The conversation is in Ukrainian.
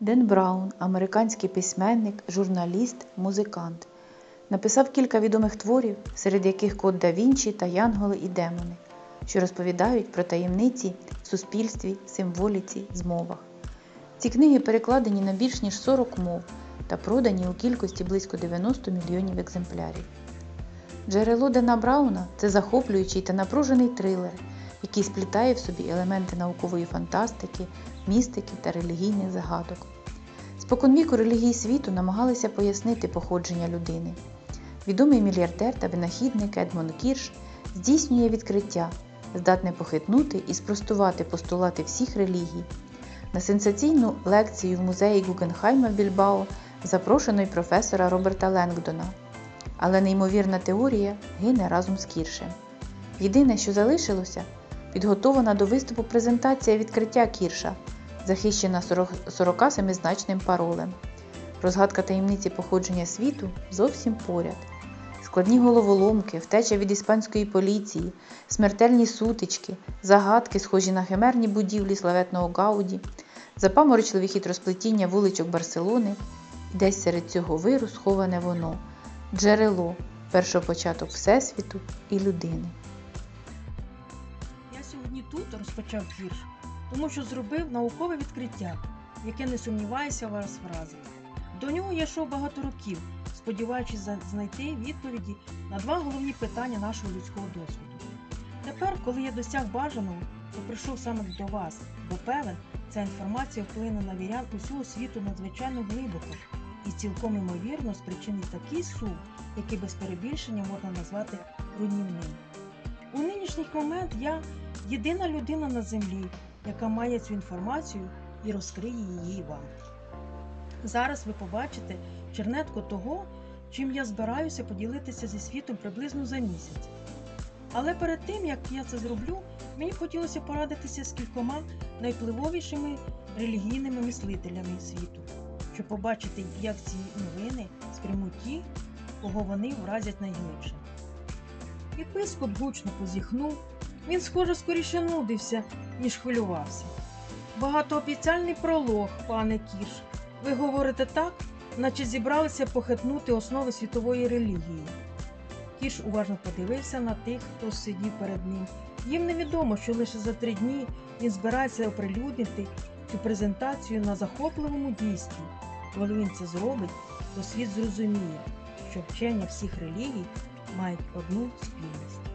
Ден Браун, американський письменник, журналіст, музикант. Написав кілька відомих творів, серед яких Код да Вінчі та Янголи і демони, що розповідають про таємниці в суспільстві, символіці, змовах. Ці книги перекладені на більш ніж 40 мов та продані у кількості близько 90 мільйонів екземплярів. Джерело Дена Брауна це захоплюючий та напружений трилер, який сплітає в собі елементи наукової фантастики, містики та релігійних загадок. Споконвіку релігії світу намагалися пояснити походження людини. Відомий мільярдер та винахідник Едмон Кірш здійснює відкриття, здатне похитнути і спростувати постулати всіх релігій. На сенсаційну лекцію в музеї Гугенхайма в Більбао запрошено й професора Роберта Ленгдона. Але неймовірна теорія гине разом з Кіршем. Єдине, що залишилося, підготована до виступу презентація відкриття Кірша, захищена 47-значним паролем. Розгадка таємниці походження світу зовсім поряд. Складні головоломки, втеча від іспанської поліції, смертельні сутички, загадки, схожі на химерні будівлі славетного Гауді, запаморочливі хитросплетіння вуличок Барселони, і десь серед цього виру сховане воно джерело, першопочаток Всесвіту і людини. Сьогодні тут розпочав вірш, тому що зробив наукове відкриття, яке не сумніваюся вас вразить. До нього я йшов багато років, сподіваючись знайти відповіді на два головні питання нашого людського досвіду. Тепер, коли я досяг бажаного, то прийшов саме до вас, бо певен, ця інформація вплине на вірян усього світу надзвичайно глибоко і цілком ймовірно спричинить такий сум, який без перебільшення можна назвати руйнівним. У нинішній момент я єдина людина на землі, яка має цю інформацію і розкриє її вам. Зараз ви побачите чернетку того, чим я збираюся поділитися зі світом приблизно за місяць. Але перед тим, як я це зроблю, мені хотілося порадитися з кількома найвпливовішими релігійними мислителями світу, щоб побачити, як ці новини сприймуть ті, кого вони вразять найглибше. Єпископ гучно позіхнув. Він, схоже, скоріше нудився, ніж хвилювався. Багатообіцяльний пролог, пане Кірш. Ви говорите так, наче зібралися похитнути основи світової релігії. Кірш уважно подивився на тих, хто сидів перед ним. Їм невідомо, що лише за три дні він збирається оприлюднити цю презентацію на захопливому дійстві. Коли він це зробить, то світ зрозуміє, що вчення всіх релігій мають одну спільність.